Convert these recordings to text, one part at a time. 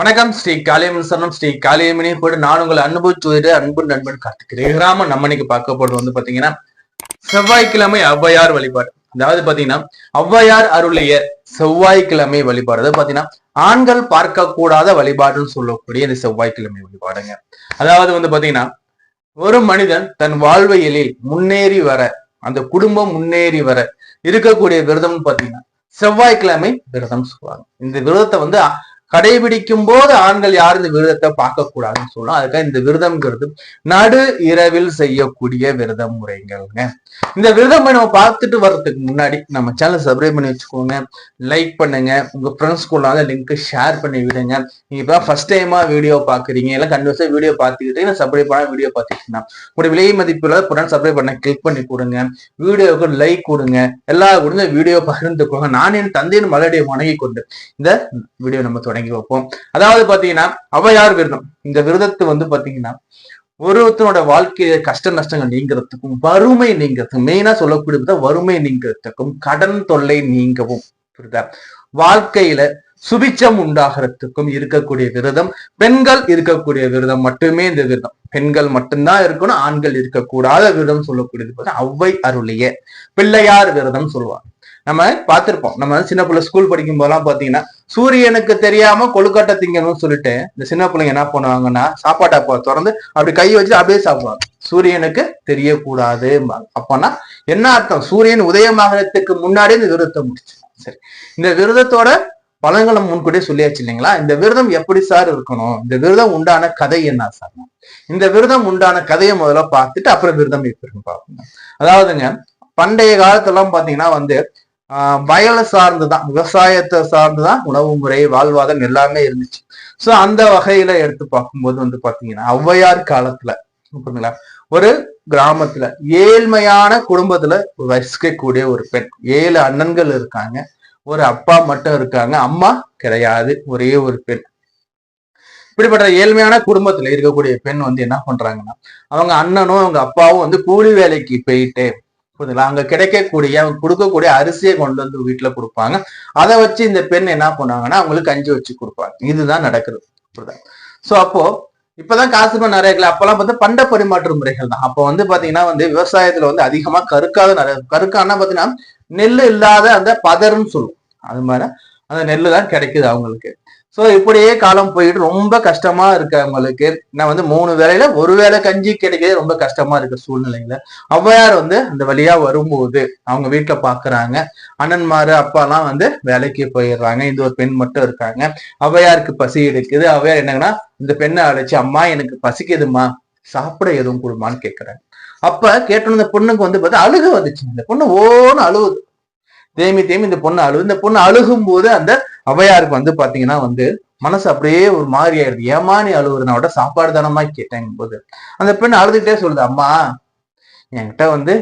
வணக்கம் ஸ்ரீ காளியம்மன் சரணம். ஸ்ரீ காளியம்மனி கூட நான் உங்களை அனுபவிச்சுவது அன்பு நண்பன் கார்த்திக்கிறேன் கிராம நம்ம இன்னைக்கு பார்க்க போறது வந்து பாத்தீங்கன்னா செவ்வாய்க்கிழமை ஔவையார் வழிபாடு. அதாவது பாத்தீங்கன்னா ஔவையார் அருளிய செவ்வாய்க்கிழமை வழிபாடு. அதாவது பாத்தீங்கன்னா ஆண்கள் பார்க்க கூடாத வழிபாடுன்னு சொல்லக்கூடிய இந்த செவ்வாய்க்கிழமை வழிபாடுங்க. அதாவது வந்து பாத்தீங்கன்னா ஒரு மனிதன் தன் வாழ்வியலில் முன்னேறி வர அந்த குடும்பம் முன்னேறி வர இருக்கக்கூடிய விரதம்னு பாத்தீங்கன்னா செவ்வாய்க்கிழமை விரதம் சொல்லுவாங்க. இந்த விரதத்தை வந்து கடைபிடிக்கும் போது ஆண்கள் யாரும் இந்த விரதத்தை பார்க்க கூடாதுன்னு சொல்லலாம் அதுக்காக இந்த விரதம்ங்கிறது நடு இரவில் செய்யக்கூடிய விரத முறைகள்ங்க. இந்த விரதம் நம்ம பார்த்துட்டு வர்றதுக்கு முன்னாடி நம்ம சேனல் சப்ஸ்கிரைப் பண்ணி வச்சுக்கோங்க லைக் பண்ணுங்க உங்க ஃப்ரெண்ட்ஸ் கூட லிங்க் ஷேர் பண்ணி விடுங்க. நீங்க இப்போ ஃபர்ஸ்ட் டைமா வீடியோ பாக்குறீங்க எல்லாம் கண்டிப்பா வீடியோ பார்த்துக்கிட்டு சப்ஸ்கிரைப் பண்ண வீடியோ பார்த்துக்கிட்டீங்கன்னா உங்களுடைய விலை மதிப்புல புடன் சப்ஸ்கிரைப் பண்ண கிளிக் பண்ணி கொடுங்க. வீடியோவுக்கு லைக் கொடுங்க. எல்லா கொடுங்க வீடியோ பகிர்ந்து கொடுங்க நான் என் தந்தையின் மலடியை வணங்கி கொண்டு இந்த வீடியோ நம்ம தொடங்கி தொடங்கி வைப்போம். அதாவது பாத்தீங்கன்னா அவையார் விரதம்? இந்த விரதத்தை வந்து பாத்தீங்கன்னா ஒருத்தனோட வாழ்க்கையில கஷ்ட நஷ்டங்கள் நீங்கிறதுக்கும் வறுமை நீங்கிறதுக்கும் மெயினா சொல்லக்கூடியது வறுமை நீங்கிறதுக்கும் கடன் தொல்லை நீங்கவும் புரியுதா? வாழ்க்கையில சுபிச்சம் உண்டாகிறதுக்கும் இருக்கக்கூடிய விரதம் பெண்கள் இருக்கக்கூடிய விரதம் மட்டுமே இந்த விரதம். பெண்கள் மட்டும்தான் இருக்கணும் ஆண்கள் இருக்கக்கூடாத விரதம் சொல்லக்கூடியது பார்த்தா அவ்வை அருளிய பிள்ளையார் விரதம் சொல்லுவாங்க. நம்ம பார்த்திருப்போம். நம்ம சின்ன பிள்ளை ஸ்கூல் படிக்கும் போதெல்லாம் பாத்தீங்கன்னா சூரியனுக்கு தெரியாம கொழுக்கட்டை திங்கணும்னு சொல்லிட்டு இந்த சின்ன பிள்ளைங்க என்ன பண்ணுவாங்கன்னா சாப்பாட்டை அப்போ திறந்து அப்படி கை வச்சு அப்படியே சாப்பிடுவாங்க. சூரியனுக்கு தெரியக்கூடாது அப்போனா என்ன அர்த்தம்? சூரியன் உதயமாகறதுக்கு முன்னாடி இந்த விரதத்தை முடிச்சு. சரி. இந்த விரதத்தோட பலன்களை முன்கூட்டியே சொல்லியாச்சு இல்லைங்களா? இந்த விரதம் எப்படி சார் இருக்கணும்? இந்த விரதம் உண்டான கதை என்ன சார்? இந்த விரதம் உண்டான கதையை முதல்ல பார்த்துட்டு அப்புறம் விரதம் எப்படி இருக்குன்னு பார்க்கணும் அதாவதுங்க பண்டைய காலத்தெல்லாம் பாத்தீங்கன்னா வந்து வயலை வயலை சார்ந்துதான் விவசாயத்தை சார்ந்துதான் உணவு முறை வாழ்வாதாரம் எல்லாமே இருந்துச்சு. சோ அந்த வகையில எடுத்து பார்க்கும்போது வந்து பாத்தீங்கன்னா ஔவையார் காலத்துல புரியுதுங்களா ஒரு கிராமத்துல ஏழ்மையான குடும்பத்துல வசிக்கக்கூடிய ஒரு பெண் ஏழு அண்ணன்கள் இருக்காங்க. ஒரு அப்பா மட்டும் இருக்காங்க அம்மா கிடையாது ஒரே ஒரு பெண். இப்படிப்பட்ட ஏழ்மையான குடும்பத்துல இருக்கக்கூடிய பெண் வந்து என்ன பண்றாங்கன்னா அவங்க அண்ணனும் அவங்க அப்பாவும் வந்து கூலி வேலைக்கு போயிட்டு புரியுதுங்களா அங்க கிடைக்கக்கூடிய கொடுக்கக்கூடிய அரிசியை கொண்டு வந்து வீட்டுல கொடுப்பாங்க. அதை வச்சு இந்த பெண் என்ன பண்ணாங்கன்னா அவங்களுக்கு கஞ்சி வச்சு கொடுப்பாங்க. இதுதான் நடக்குது. புரியுதா? சோ அப்போ இப்பதான் காசு பண்ண நிறைய அப்பெல்லாம் வந்து பண்ட பரிமாற்று முறைகள் தான். அப்போ வந்து பாத்தீங்கன்னா வந்து விவசாயத்துல வந்து அதிகமா கருக்காத நிறைய கருக்கானா பாத்தீங்கன்னா நெல் இல்லாத அந்த பதர்ன்னு சொல்லுவோம். அது மாதிரி அந்த நெல்லு தான் கிடைக்குது அவங்களுக்கு. சோ இப்படியே காலம் போயிட்டு ரொம்ப கஷ்டமா இருக்கு அவங்களுக்கு. நான் வந்து மூணு வேலையில ஒரு வேளை கஞ்சி கிடைக்கிறது ரொம்ப கஷ்டமா இருக்க சூழ்நிலைங்கள ஔவையார் வந்து அந்த வழியா வரும்போது அவங்க வீட்டுல பாக்குறாங்க. அண்ணன்மாரு அப்பாலாம் வந்து வேலைக்கு போயிடுறாங்க. இந்த ஒரு பெண் மட்டும் இருக்காங்க. ஔவையாருக்கு பசி எடுக்குது. ஔவையார் என்னங்கன்னா இந்த பெண்ணை அழைச்சி அம்மா எனக்கு பசிக்குதுமா சாப்பிட எதுவும் கொடுமான்னு கேக்குறாங்க அப்ப கேட்டோன்னு இந்த பொண்ணுக்கு வந்து பார்த்தா அழுக வந்துச்சு. இந்த பொண்ணு ஓன்னு அழுகுது தேமி தேமி இந்த பொண்ணு அழுகு இந்த பொண்ணு அழுகும் போது அந்த ஔவையாருக்கு வந்து பாத்தீங்கன்னா வந்து மனசு அப்படியே ஒரு மாதிரி ஆயிடுது. ஏமா நீ அழுவுறது விட சாப்பாடு தானமா கேட்டேன் போது அந்த பெண் அழுதுகிட்டே சொல்லுது அம்மா என்கிட்ட வந்து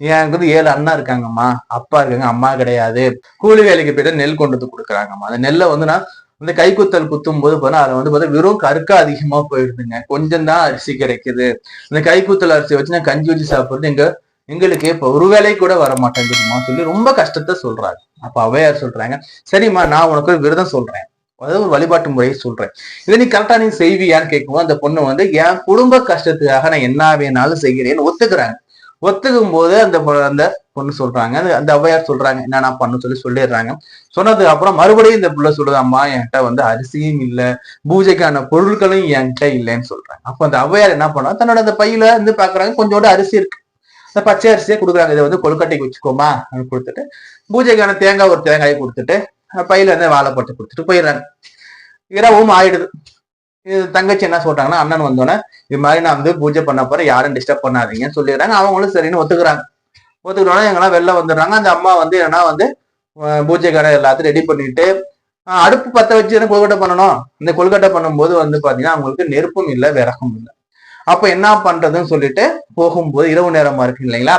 எனக்கு வந்து ஏழு அண்ணா இருக்காங்கம்மா. அப்பா இருக்காங்க அம்மா கிடையாது. கூலி வேலைக்கு போயிட்டு நெல் கொண்டு வந்து கொடுக்குறாங்கம்மா. அந்த நெல்லை வந்து நான் இந்த கைக்குத்தல் குத்தும் போது பார்த்தா அதை வந்து பார்த்தா வெறும் கருக்கா அதிகமா போயிடுதுங்க. கொஞ்சம் தான் அரிசி கிடைக்குது. இந்த கைக்குத்தல் அரிசி வச்சு நான் கஞ்சி வச்சு சாப்பிடுறது எங்க எங்களுக்கு இப்ப ஒரு வேலை கூட வர மாட்டேங்குதுமா சொல்லி ரொம்ப கஷ்டத்தை சொல்றாங்க அப்ப அவையார் சொல்றாங்க? சரிம்மா நான் உனக்கு ஒரு விரதம் சொல்றேன். அதாவது ஒரு வழிபாட்டு முறையை சொல்றேன். இதை நீ கரெக்டா நீ செய்வியான்னு கேட்கும்போது அந்த பொண்ணு வந்து என் குடும்ப கஷ்டத்துக்காக நான் என்ன வேணாலும் செய்கிறேன்னு ஒத்துக்கிறாங்க. ஒத்துக்கும் போது அந்த அந்த பொண்ணு சொல்றாங்க. அந்த அவையார் சொல்றாங்க? என்ன நான் பண்ண சொல்லி சொல்லிடுறாங்க. சொன்னதுக்கு அப்புறம் மறுபடியும் இந்த பிள்ளை சொல்லுது அம்மா என்கிட்ட வந்து அரிசியும் இல்லை. பூஜைக்கான பொருட்களும் என்கிட்ட இல்லைன்னு சொல்றாங்க. அப்ப அந்த அவையார் என்ன பண்ணா தன்னோட அந்த பையில இருந்து பாக்குறாங்க. கொஞ்சோண்டு அரிசி இருக்கு. இந்த பச்சை அரிசியை கொடுக்குறாங்க. இதை வந்து கொழுக்கட்டைக்கு வச்சுக்கோமா. அப்படின்னு கொடுத்துட்டு பூஜைக்கான தேங்காய் ஒரு தேங்காயை கொடுத்துட்டு பையில இருந்து வாழைப்பட்டு கொடுத்துட்டு போயிடுறாங்க. இரவும் ஆயிடுது. இது தங்கச்சி என்ன சொல்றாங்கன்னா அண்ணன் வந்தோடனே இது மாதிரி நான் வந்து பூஜை பண்ண போறேன். யாரும் டிஸ்டர்ப் பண்ணாதீங்கன்னு சொல்லிடுறாங்க. அவங்களும் சரின்னு ஒத்துக்குறாங்க. ஒத்துக்கிறோன்னா எங்கெல்லாம் வெளில வந்துடுறாங்க. அந்த அம்மா வந்து என்னன்னா வந்து பூஜைக்கான எல்லாத்தையும் ரெடி பண்ணிட்டு அடுப்பு பத்த வச்சு என்ன கொழுக்கட்டை பண்ணணும்? இந்த கொழுக்கட்டை பண்ணும்போது வந்து பாத்தீங்கன்னா அவங்களுக்கு நெருப்பும் இல்லை விறகும் இல்லை. அப்ப என்ன பண்றதுன்னு சொல்லிட்டு போகும்போது இரவு நேரமா இருக்கு இல்லைங்களா?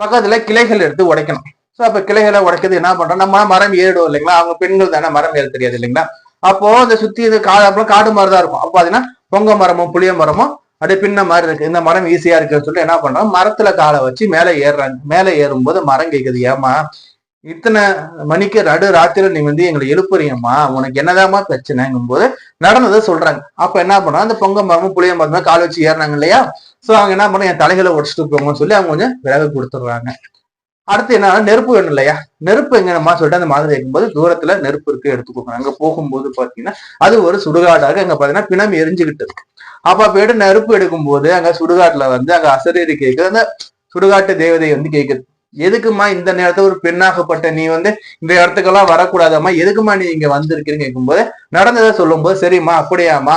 பக்கத்துல கிளைகள் எடுத்து உடைக்கணும். சோ அப்ப கிளைகளை உடைக்கிறது என்ன பண்றோம்? நம்ம மரம் ஏறிடுவோம் இல்லைங்களா? அவங்க பெண்கள் தானே மரம் ஏற தெரியாது இல்லைங்களா? அப்போ அந்த சுத்தி இது காடு அப்புறம் காடு மாதிரி தான் இருக்கும். அப்போ பாத்தீங்கன்னா பொங்க மரமும் புளிய மரமும் அப்படியே பின்ன மாதிரி இருக்கு. இந்த மரம் ஈஸியா இருக்குன்னு சொல்லிட்டு என்ன பண்றோம்? மரத்துல காலை வச்சு மேல ஏறுறாங்க. மேல ஏறும்போது மரம் கேக்குது. ஏமா இத்தனை மணிக்கு நடு ராத்திரி நீ வந்து எங்களை எழுப்புறியம்மா உனக்கு என்னதாம்மா பிரச்சனைங்கும் போது நடந்ததை சொல்றாங்க. அப்ப என்ன பண்ணா அந்த பொங்க மரமும் புளிய மரமும் கால் வச்சு ஏறினாங்க இல்லையா? சோ அவங்க என்ன பண்ண என் தலைகளை உடச்சிட்டு போங்கன்னு சொல்லி அவங்க கொஞ்சம் விறகு கொடுத்துடுறாங்க. அடுத்து என்ன நெருப்பு வேணும் இல்லையா? நெருப்பு எங்கம்மா சொல்லிட்டு அந்த மாதிரி இருக்கும்போது தூரத்துல நெருப்பு இருக்கு எடுத்துக்கோங்க. அங்க போகும்போது பாத்தீங்கன்னா அது ஒரு சுடுகாடாக அங்க பாத்தீங்கன்னா பிணம் எரிஞ்சுக்கிட்டு இருக்கு. அப்ப போயிட்டு நெருப்பு எடுக்கும்போது அங்க சுடுகாட்டுல வந்து அங்க அசரீரி கேக்குது. அந்த சுடுகாட்டு தேவதை வந்து கேக்குது. எதுக்குமா இந்த நேரத்துல ஒரு பெண்ணாகப்பட்ட நீ வந்து இந்த இடத்துக்கெல்லாம் வரக்கூடாதம்மா? எதுக்குமா நீ இங்க வந்திருக்கீங்கன்னு கேட்கும்போது நடந்ததை சொல்லும்போது சரிம்மா அப்படியாம்மா.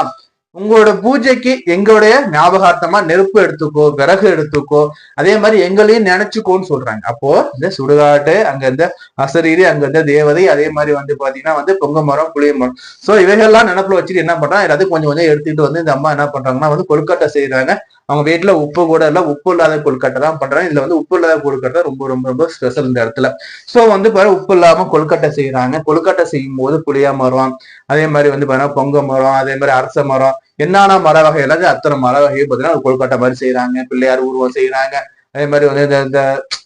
உங்களோட பூஜைக்கு எங்களுடைய ஞாபகார்த்தமா நெருப்பு எடுத்துக்கோ விறகு எடுத்துக்கோ அதே மாதிரி எங்களையும் நினைச்சுக்கோன்னு சொல்றாங்க. அப்போ இந்த சுடுகாட்டு அங்க இருந்த அசரீரி அங்க இருந்த தேவதை அதே மாதிரி வந்து பாத்தீங்கன்னா வந்து பொங்க மரம் புளிய மரம். சோ இவைகள்லாம் நினப்புல வச்சுட்டு என்ன பண்றாங்க? எல்லாத்தையும் கொஞ்சம் கொஞ்சம் எடுத்துக்கிட்டு வந்து இந்த அம்மா என்ன பண்றாங்கன்னா வந்து கொழுக்கட்டை செய்யறாங்க அவங்க வீட்டுல உப்பு கூட இல்ல உப்பு இல்லாத கொழுக்கட்டை தான் பண்றாங்க. இதுல வந்து உப்பு இல்லாத கொழுக்கட்டை ரொம்ப ரொம்ப ரொம்ப ஸ்பெஷல் இந்த இடத்துல. சோ வந்து பாரு உப்பு இல்லாம கொழுக்கட்டை செய்யறாங்க கொழுக்கட்டை செய்யும் போது புளியா மரம் அதே மாதிரி வந்து பாத்தீங்கன்னா பொங்க மரம் அதே மாதிரி அரச மரம் என்னென்ன மர வகை எல்லாத்தையும் அத்தனை மர வகையை பார்த்தீங்கன்னா கொல்கட்டா மாதிரி செய்யறாங்க பிள்ளையார் உருவம் செய்யறாங்க அதே மாதிரி வந்து இந்த இந்த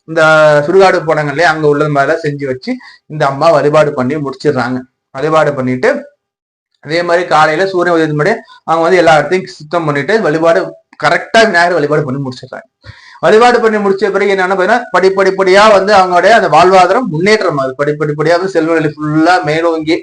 இந்த சுடுகாடு போனாங்க இல்லையா அங்க உள்ளது மாதிரிலாம் செஞ்சு வச்சு இந்த அம்மா வழிபாடு பண்ணி முடிச்சிடுறாங்க. வழிபாடு பண்ணிட்டு அதே மாதிரி காலையில சூரியன் உதயத்து முன்னாடி அவங்க வந்து எல்லா இடத்தையும் சுத்தம் பண்ணிட்டு வழிபாடு கரெக்டா விநாயகர் வழிபாடு பண்ணி முடிச்சிடுறாங்க. வழிபாடு பண்ணி முடிச்ச பிறகு என்னன்னா பாத்தீங்கன்னா படிப்படிப்படியா வந்து அவங்களுடைய அந்த வாழ்வாதாரம் முன்னேற்றம் ஆகுது. படிப்படிப்படியா வந்து செல்வ நிலை ஃபுல்லா மேலோங்கி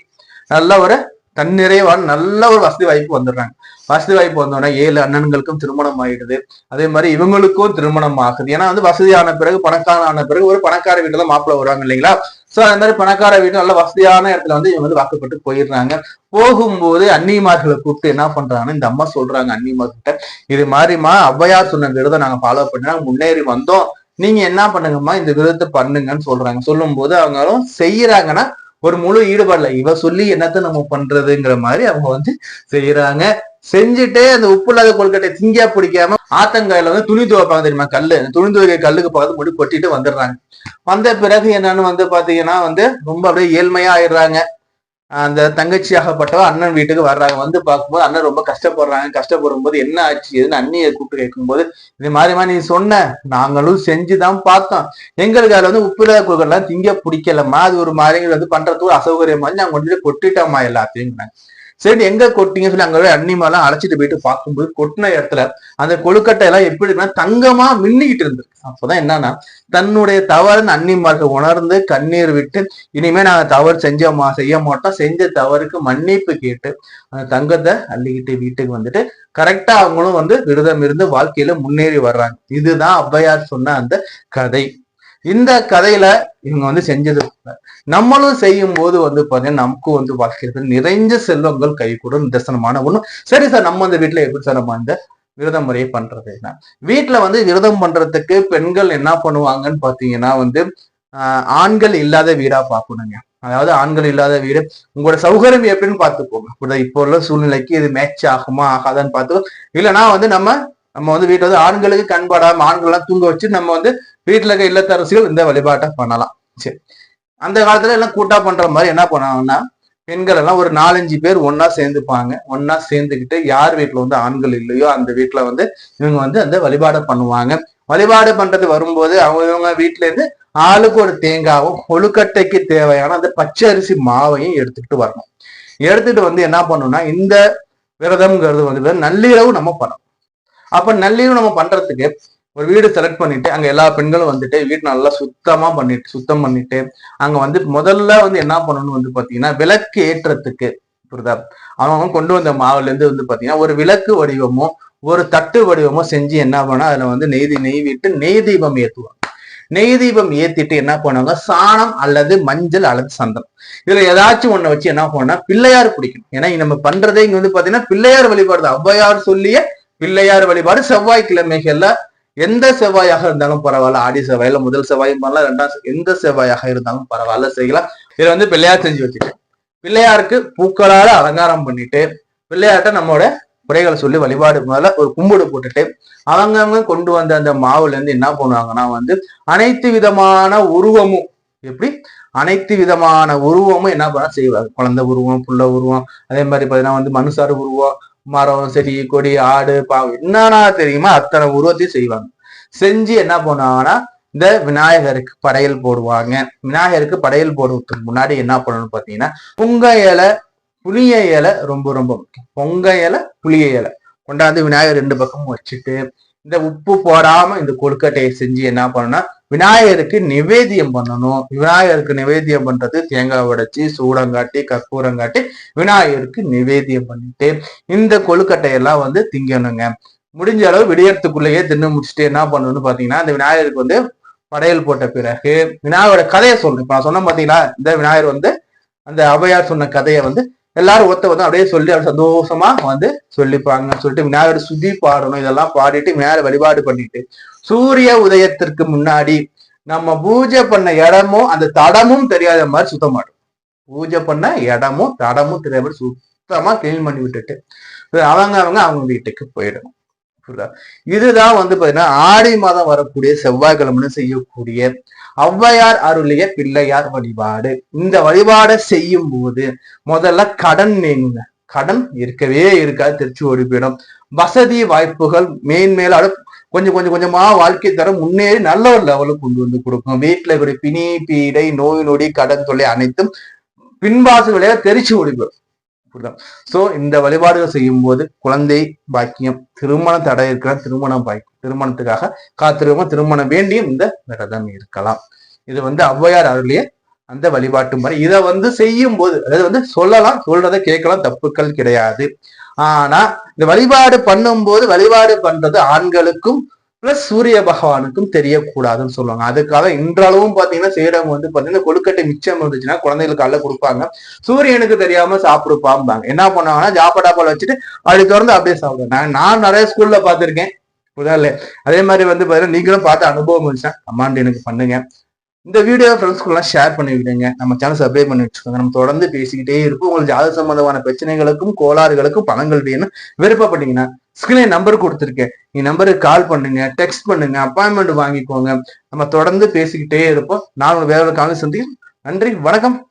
நல்ல ஒரு தன்னிறைவான நல்ல ஒரு வசதி வாய்ப்பு வந்துடுறாங்க. வசதி வாய்ப்பு வந்தோடனே ஏழு அண்ணன்களுக்கும் திருமணம் ஆயிடுது. அதே மாதிரி இவங்களுக்கும் திருமணம் ஆகுது. ஏன்னா வந்து வசதியான பிறகு பணக்கார ஆன பிறகு ஒரு பணக்கார வீட்டுல தான் மாப்பிள்ள வருவாங்க இல்லைங்களா? சோ அந்த மாதிரி பணக்கார வீட்டு நல்ல வசதியான இடத்துல வந்து இவங்க வந்து வாக்குப்பட்டு போயிடுறாங்க. போகும்போது அன்னிமார்களை கூப்பிட்டு என்ன பண்றாங்கன்னு இந்த அம்மா சொல்றாங்க அன்னிமார்கிட்ட இது மாதிரிமா ஔவையார் சொன்ன விரதம் நாங்க ஃபாலோ பண்ணி முன்னேறி வந்தோம். நீங்க என்ன பண்ணுங்கம்மா இந்த விரதத்தை பண்ணுங்கன்னு சொல்றாங்க. சொல்லும் போது அவங்களும் செய்யறாங்கன்னா ஒரு முழு ஈடுபாடுல. இவ சொல்லி என்னத்த நம்ம பண்றதுங்கிற மாதிரி அவங்க வந்து செய்யறாங்க செஞ்சுட்டே அந்த உப்பு இல்லாத கொள்கட்டை திங்கியா பிடிக்காம ஆத்தங்காயில வந்து துணி துவைப்பாங்க தெரியுமா? கல்லு. துணி துவைக்க கல்லுக்கு பார்த்து முடி கொட்டிட்டு வந்துடுறாங்க. வந்த பிறகு என்னன்னு வந்து பாத்தீங்கன்னா வந்து ரொம்ப அப்படியே ஏழ்மையா ஆயிடுறாங்க. அந்த தங்கச்சியாகப்பட்டவ அண்ணன் வீட்டுக்கு வர்றாங்க. வந்து பார்க்கும்போது அண்ணன் ரொம்ப கஷ்டப்படுறாங்க. கஷ்டப்படும் போது என்ன ஆச்சு? எதுன்னு அண்ணியை கூப்பிட்டு கேட்கும்போது இது மாதிரிமா நீ சொன்ன நாங்களும் செஞ்சுதான் பார்த்தோம். எங்களுக்கு அதில் வந்து உப்பு குழுக்கள்லாம் திங்க பிடிக்கலம்மா. அது ஒரு மாதிரி வந்து பண்றதுக்கு அசௌகரியம் மாதிரி நாங்க கொண்டு போய் கொட்டிட்டோம்மா எல்லாத்தையும் சரி எங்க கொட்டிங்க சொல்லி அங்க அன்னிமாலாம் அழைச்சிட்டு போயிட்டு பார்க்கும்போது கொட்டின இடத்துல அந்த கொழுக்கட்டை எல்லாம் எப்படி இருக்குன்னா தங்கமா மின்னிக்கிட்டு இருந்தது அப்பதான் என்னன்னா தன்னுடைய தவறுன்னு அன்னிமார்கள் உணர்ந்து கண்ணீர் விட்டு இனிமே நாங்க தவறு செஞ்சோமா செய்ய மாட்டோம். செஞ்ச தவறுக்கு மன்னிப்பு கேட்டு அந்த தங்கத்தை அள்ளிக்கிட்டு வீட்டுக்கு வந்துட்டு கரெக்டா அவங்களும் வந்து விரதம் இருந்து வாழ்க்கையில முன்னேறி வர்றாங்க. இதுதான் ஔவையார் சொன்ன அந்த கதை. இந்த கதையில இவங்க வந்து செஞ்சது நம்மளும் செய்யும் போது வந்து பாத்தீங்கன்னா நமக்கும் வந்து வாழ்க்கையில நிறைஞ்ச செல்வங்கள் கை கூட நிதர்சனமான ஒண்ணும் சரி சார் நம்ம அந்த வீட்டுல எப்படி சார் நம்ம அந்த விரத முறையை பண்றது வீட்டுல வந்து விரதம் பண்றதுக்கு பெண்கள் என்ன பண்ணுவாங்கன்னு பாத்தீங்கன்னா வந்து ஆண்கள் இல்லாத வீடா பார்க்கணுங்க. அதாவது ஆண்கள் இல்லாத வீடு உங்களோட சௌகரியம் எப்படின்னு பார்த்துக்கோங்க. இப்போ உள்ள சூழ்நிலைக்கு இது மேட்ச் ஆகுமா ஆகாதான்னு பார்த்துக்கோ. இல்லைன்னா வந்து நம்ம நம்ம வந்து வீட்டுல வந்து ஆண்களுக்கு கண்படாம ஆண்கள்லாம் தூங்க வச்சு நம்ம வந்து வீட்டுல இருக்க இல்லத்தரசிகள் இந்த வழிபாட்டை பண்ணலாம். சரி. அந்த காலத்துல எல்லாம் கூட்டா பண்ற மாதிரி என்ன பண்ணாங்கன்னா பெண்கள் எல்லாம் ஒரு நாலஞ்சு பேர் ஒன்னா சேர்ந்துப்பாங்க. ஒன்னா சேர்ந்துக்கிட்டு யார் வீட்டுல வந்து ஆண்கள் இல்லையோ அந்த வீட்டுல வந்து இவங்க வந்து அந்த வழிபாடை பண்ணுவாங்க. வழிபாடு பண்றது வரும்போது அவங்க இவங்க வீட்டுல இருந்து ஆளுக்கு ஒரு தேங்காவும் கொழுக்கட்டைக்கு தேவையான அந்த பச்சை அரிசி மாவையும் எடுத்துக்கிட்டு வரணும். எடுத்துட்டு வந்து என்ன பண்ணணும்னா இந்த விரதம்ங்கிறது வந்து நள்ளிரவு நம்ம பண்ணணும். அப்ப நள்ளிரவு நம்ம பண்றதுக்கு ஒரு வீடு செலக்ட் பண்ணிட்டு அங்க எல்லா பெண்களும் வந்துட்டு வீடு நல்லா சுத்தமா பண்ணிட்டு சுத்தம் பண்ணிட்டு அங்க வந்து முதல்ல வந்து என்ன பண்ணணும் வந்து பாத்தீங்கன்னா விளக்கு ஏற்றத்துக்கு புரிதா அவங்க கொண்டு வந்த மாவுல இருந்து வந்து பாத்தீங்கன்னா ஒரு விளக்கு வடிவமோ ஒரு தட்டு வடிவமோ செஞ்சு என்ன பண்ணா அதுல வந்து நெய்தி நெய் விட்டு நெய் தீபம் ஏத்துவாங்க. நெய் தீபம் ஏத்திட்டு என்ன பண்ணுவாங்க? சாணம் அல்லது மஞ்சள் அல்லது சந்தனம். இதுல ஏதாச்சும் ஒண்ணு வச்சு என்ன பண்ணா பிள்ளையார் பிடிக்கணும். ஏன்னா நம்ம பண்றதே இங்க வந்து பாத்தீங்கன்னா பிள்ளையார் வழிபாடு தான் ஔவையார் சொல்லிய பிள்ளையார் வழிபாடு செவ்வாய்க்கிழமைகள்ல எந்த செவ்வாயாக இருந்தாலும் பரவாயில்ல ஆடி செவ்வாயில முதல் செவ்வாயும் பண்ணலாம் ரெண்டாம் எந்த செவ்வாயாக இருந்தாலும் பரவாயில்ல செய்யலாம். இதுல வந்து பிள்ளையார் செஞ்சு வச்சுட்டு பிள்ளையாருக்கு பூக்களால அலங்காரம் பண்ணிட்டு பிள்ளையார்ட்ட நம்மளோட குறைகளை சொல்லி வழிபாடு முதல்ல ஒரு கும்பிடு போட்டுட்டு அவங்கவுங்க கொண்டு வந்த அந்த மாவுல இருந்து என்ன பண்ணுவாங்கன்னா வந்து அனைத்து விதமான உருவமும் எப்படி? அனைத்து விதமான உருவமும் என்ன பண்ண செய்வாங்க. குழந்தை உருவம் புள்ள உருவம் அதே மாதிரி பார்த்தீங்கன்னா வந்து மனுஷார் உருவம் மரம் செடி கொடி ஆடு பாவம். என்னன்னா தெரியுமா அத்தனை உருவத்தையும் செய்வாங்க. செஞ்சு என்ன பண்ணுவாங்கன்னா இந்த விநாயகருக்கு படையல் போடுவாங்க. விநாயகருக்கு படையல் போடுறதுக்கு முன்னாடி என்ன பண்ணணும்னு பாத்தீங்கன்னா பொங்க இலை புளிய இலை ரொம்ப ரொம்ப முக்கியம். பொங்க இலை புளிய இலை. கொண்டாந்து விநாயகர் ரெண்டு பக்கமும் வச்சுட்டு இந்த உப்பு போடாம இந்த கொழுக்கட்டையை செஞ்சு என்ன பண்ணணும்னா விநாயகருக்கு நிவேதியம் பண்ணணும். விநாயகருக்கு நிவேதியம் பண்றது தேங்காய் உடைச்சி சூடங்காட்டி கற்பூரங்காட்டி விநாயகருக்கு நிவேதியம் பண்ணிட்டு இந்த கொழுக்கட்டையெல்லாம் வந்து திங்கணுங்க. முடிஞ்ச அளவு விடியறதுக்குள்ளேயே தின்னு முடிச்சுட்டு என்ன பண்ணணும்னு பாத்தீங்கன்னா அந்த விநாயகருக்கு வந்து படையல் போட்ட பிறகு விநாயகரோட கதையை சொல்லணும் இப்ப நான் சொன்னேன் பாத்தீங்களா இந்த விநாயகர் வந்து அந்த அவையார் சொன்ன கதையை வந்து எல்லாரும் ஒத்த வந்து அப்படியே சொல்லி அப்படி சந்தோஷமா வந்து சொல்லிப்பாங்க. சொல்லிட்டு விநாயகர் சுதி பாடணும். இதெல்லாம் பாடிட்டு விநாயகர் வழிபாடு பண்ணிட்டு சூரிய உதயத்திற்கு முன்னாடி நம்ம பூஜை பண்ண இடமும் அந்த தடமும் தெரியாத மாதிரி சுத்தம் மாட்டோம் பூஜை பண்ண இடமும் தடமும் தெரியாத மாதிரி சுத்தமா கிளீன் பண்ணி விட்டுட்டு அவங்க அவங்க அவங்க வீட்டுக்கு போயிடணும் இதுதான் வந்து பாத்தீங்கன்னா ஆடி மாதம் வரக்கூடிய செவ்வாய்க்கிழமைன்னு செய்யக்கூடிய ஔவையார் அருளிய பிள்ளையார் வழிபாடு. இந்த வழிபாடை செய்யும் போது முதல்ல கடன் நீங்குங்க கடன் இருக்கவே இருக்காது திருச்சி ஓடி வசதி வாய்ப்புகள் மேன்மேல கொஞ்சம் கொஞ்சம் கொஞ்சமா வாழ்க்கை தரம் முன்னேறி நல்ல ஒரு லெவலுக்கு கொண்டு வந்து கொடுக்கும். வீட்டுல கூடிய பிணி பீடை நோய் நொடி கடன் தொல்லை அனைத்தும் பின்வாசல் வழியாக தெரிச்சு ஓடி புரியுதா? சோ இந்த வழிபாடுகள் செய்யும் போது குழந்தை பாக்கியம் திருமண தடை இருக்கிற திருமணம் பாக்கியம் திருமணத்துக்காக காத்திருக்கோம் திருமணம் வேண்டியும் இந்த விரதம் இருக்கலாம். இது வந்து ஔவையார் அருளிய அந்த வழிபாட்டு முறை. இதை வந்து செய்யும் போது அதாவது வந்து சொல்லலாம் சொல்றதை கேட்கலாம் தப்புக்கள் கிடையாது. ஆனா இந்த வழிபாடு பண்ணும்போது வழிபாடு பண்றது ஆண்களுக்கும் பிளஸ் சூரிய பகவானுக்கும் தெரியக்கூடாதுன்னு சொல்லுவாங்க. அதுக்காக இன்றளவும் பாத்தீங்கன்னா செய்யறவங்க வந்து பாத்தீங்கன்னா கொழுக்கட்டை மிச்சம் இருந்துச்சுன்னா குழந்தைகளுக்கு அல்ல கொடுப்பாங்க. சூரியனுக்கு தெரியாம சாப்பிடுப்பாம்பாங்க. என்ன பண்ணுவாங்கன்னா ஜாப்படா வச்சுட்டு அப்படி திறந்து அப்படியே சாப்பிடுவாங்க. நான் நான் நிறைய ஸ்கூல்ல பாத்திருக்கேன் புரியல அதே மாதிரி வந்து பாத்தீங்கன்னா நீங்களும் பார்த்து அனுபவம் இருந்துச்சா அம்மாண்டு எனக்கு பண்ணுங்க. இந்த வீடியோ ஃப்ரெண்ட்ஸ்க்குலாம் ஷேர் பண்ணி விடுங்க. நம்ம சேனல் சப்ஸ்கிரைப் பண்ணி வச்சுக்கோங்க. நம்ம தொடர்ந்து பேசிக்கிட்டே இருப்போம். உங்களுக்கு ஜாத சம்பந்தமான பிரச்சனைகளுக்கும் கோளாறுகளுக்கும் பணங்கள் வேணும் விருப்பப்பட்டீங்கன்னா ஸ்கிரீன் நம்பர் கொடுத்துருக்கேன் நீ நம்பருக்கு கால் பண்ணுங்க டெக்ஸ்ட் பண்ணுங்க அப்பாயின்மெண்ட் வாங்கிக்கோங்க. நம்ம தொடர்ந்து பேசிக்கிட்டே இருப்போம். நான் வேற ஒரு காலம் சந்திக்கிறேன். நன்றி வணக்கம்.